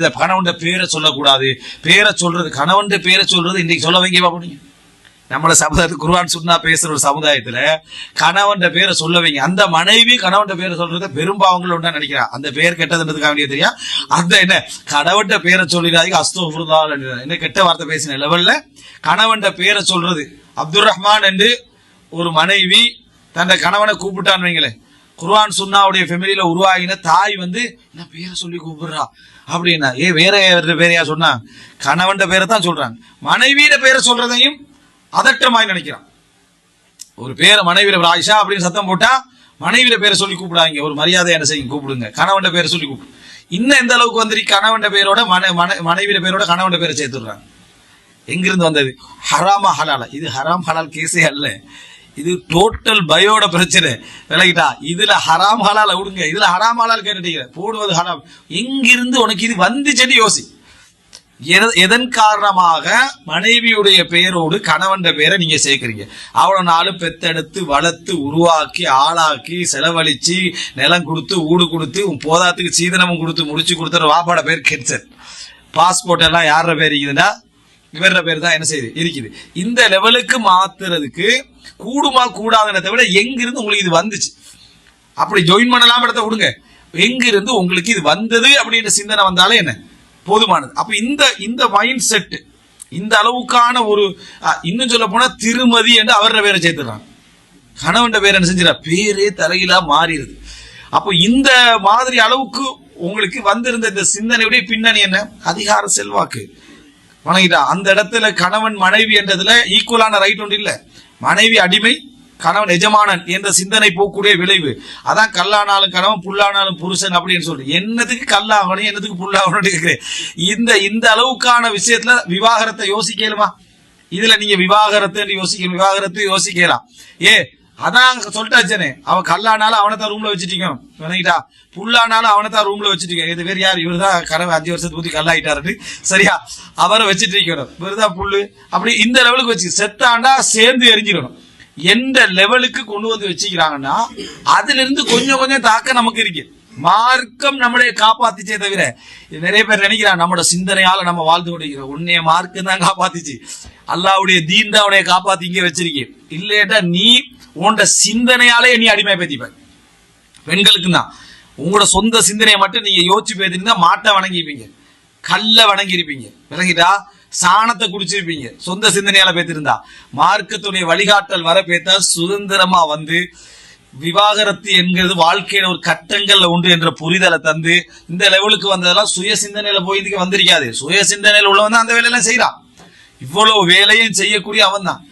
இந்த கணவன் பேரை சொல்லக்கூடாது. பேரை சொல்றது கணவன் பேரை சொல்றது இன்னைக்கு சொல்ல வைங்க முடியும் நம்மள சமுதாயத்து குருவான் சொன்னா பேசுற ஒரு சமுதாயத்துல கணவன் பேரை சொல்ல வைங்க. அந்த மனைவி கணவன் பேரை சொல்றத பெரும்பாவங்கள் ஒன்றா நினைக்கிறா. அந்த பேர் கெட்டதுன்றதுக்காக வேண்டிய தெரியா? அந்த என்ன கணவன் பேரை சொல்லிடாதீங்க அஸ்தோ என்ன கெட்ட வார்த்தை பேசின லெவல்ல? கணவன் பேரை சொல்றது. அப்துல் ரஹ்மான் என்று ஒரு மனைவி தன்னை கணவனை கூப்பிட்டான்னு வைங்களேன். குர்வான் சுன்னாவுடைய ஃபெமிலியில உருவாகின தாய் வந்து என்ன பேரை சொல்லி கூப்பிடுறா? அப்படின்னா ஏ வேற பேரையா சொன்னா? கணவன் பேரை தான் சொல்றாங்க. மனைவியிட பேரை சொல்றதையும் அதட்டமாய் நினைக்கிறான். ஒரு பேரை மனைவியில ஒரு ஆயிஷா அப்படின்னு சத்தம் போட்டா மனைவியில பேரை சொல்லி கூப்பிடாங்க ஒரு மரியாதை என்ன செய்யும் கூப்பிடுங்க. கணவன் பேரை சொல்லி கூப்பிடு. இன்னும் எந்த அளவுக்கு வந்துருக்கு? கணவன் பேரோட மன மனைவியில பேரோட கணவன் பேரை சேர்த்துடுறாங்க. எங்கிருந்து வந்தது? ஹராமா ஹலாலா. இது ஹராம் ஹலால் கேஸே அல்ல. இது டோட்டல் பயோட பிரச்சனை. விலகிட்டா இதுல ஹராம் ஹலால விடுங்க. இதுல ஹராம் ஹலால் கேட்டுட்டீங்க. போடுவது ஹராம் எங்கிருந்து உனக்கு இது வந்துச்சுன்னு யோசி. எத- எதன் காரணமாக மனைவியுடைய பெயரோடு கணவன் பெயரை நீங்க சேர்க்கிறீங்க. அவ்வளவு நாளும் பெத்தெடுத்து வளர்த்து உருவாக்கி ஆளாக்கி செலவழிச்சு நிலம் கொடுத்து ஊடு கொடுத்து உன் போதாத்துக்கு சீதனமும் கொடுத்து முடிச்சு கொடுத்துற வாப்பாட பேர் கேன்சர் பாஸ்போர்ட் எல்லாம் யார பேர் இருக்குதுன்னா இவர பேர் தான் என்ன செய்யுது? இருக்குது. இந்த லெவலுக்கு மாத்துறதுக்கு கூடுமா கூடாதுன்றதை விட எங்கிருந்து உங்களுக்கு இது வந்துச்சு? அப்படி ஜாயின் பண்ணலாம் இடத்த விடுங்க. எங்கிருந்து உங்களுக்கு இது வந்தது அப்படின்ற சிந்தனை வந்தாலே என்ன? போதுமானது. அப்ப இந்த இந்த மைண்ட் செட் இந்த அளவுக்கான ஒரு இன்னும் சொல்ல போனா திருமதி என்று அவர பேரை சேர்த்துறாங்க கணவன் பேர் என்ன செஞ்சிடா பேரே தலையிலா மாறிடுது. அப்போ இந்த மாதிரி அளவுக்கு உங்களுக்கு வந்திருந்த இந்த சிந்தனையுடைய பின்னணி என்ன? அதிகார செல்வாக்கு. வணங்கிட்டா. அந்த இடத்துல கணவன் மனைவி என்றதுல ஈக்குவலான ரைட் ஒன்று இல்ல. மனைவி அடிமை கணவன் எஜமானன் என்ற சிந்தனை போக்கூடிய விளைவு. அதான் கல்லானாலும் கணவன் புல்லானாலும் புருஷன் அப்படின்னு சொல்றேன் என்னத்துக்கு கல்லாகணும் என்னத்துக்கு புல்லாகணும்னு கேட்கிறேன். இந்த இந்த அளவுக்கான விஷயத்துல விவாகரத்தை யோசிக்கலுமா? இதுல நீங்க விவாகரத்து யோசிக்கணும். விவாகரத்து யோசிக்கலாம். ஏ அதான் சொல்லிட்டாச்சனே. அவன் கல்லானாலும் அவனை தான் ரூம்ல வச்சுட்டீங்க விளங்கிட்டா புல்லானாலும் அவனை தான் ரூம்ல வச்சுட்டீங்க இது பேர் யார்? இவரு தான் கனவு. அஞ்சு வருஷத்துக்கு ஊத்தி கல்லாயிட்டாரு சரியா? அவரை வச்சுட்டு இருக்கணும். இவருதான் புல்லு. அப்படி இந்த லெவலுக்கு வச்சு செத்தாண்டா சேர்ந்து எரிஞ்சிடணும். எந்த லெவலுக்கு கொண்டு வந்து வச்சுக்கிறாங்கன்னா அதுல இருந்து கொஞ்சம் கொஞ்சம் தாக்க நமக்கு இருக்கு. மார்க்கம் நம்மளே காப்பாத்திச்சே தவிர இது நிறைய பேர் நினைக்கிறான் நம்மளோட சிந்தனையால நம்ம வாழ்ந்து கொண்டிருக்கிறோம். உன்னைய மார்க்கம் தான் காப்பாத்திச்சு. அல்லாவுடைய தீன் தான் உன்னைய காப்பாத்தி இங்கே வச்சிருக்கேன் இல்லையா நீ உன்னோட சிந்தனையாலே நீ அடிமை பேத்திப்ப பெண்களுக்கு தான் உங்களோட சொந்த சிந்தனையை மட்டும் நீங்க யோசிச்சு பேத்திருந்தா மாட்டை வணங்கிப்பீங்க கல்ல வணங்கியிருப்பீங்க. விளங்கிட்டா சாணத்தை குடிச்சிருப்பீங்க. சொந்த சிந்தனையால பேத்திருந்தா மார்க்கத்துடைய வழிகாட்டல் வர பேத்தா சுதந்திரமா வந்து விவாகரத்து என்கிறது வாழ்க்கையில ஒரு கட்டங்கள்ல உண்டு என்ற புரிதலை தந்து இந்த லெவலுக்கு வந்ததெல்லாம் சுய சிந்தனையில போய் இதுக்கு வந்திருக்காது. சுய சிந்தனையில உள்ளவன் தான் அந்த வேலையெல்லாம் செய்யறான் இவ்வளவு வேலையும் செய்யக்கூடிய அவன் தான்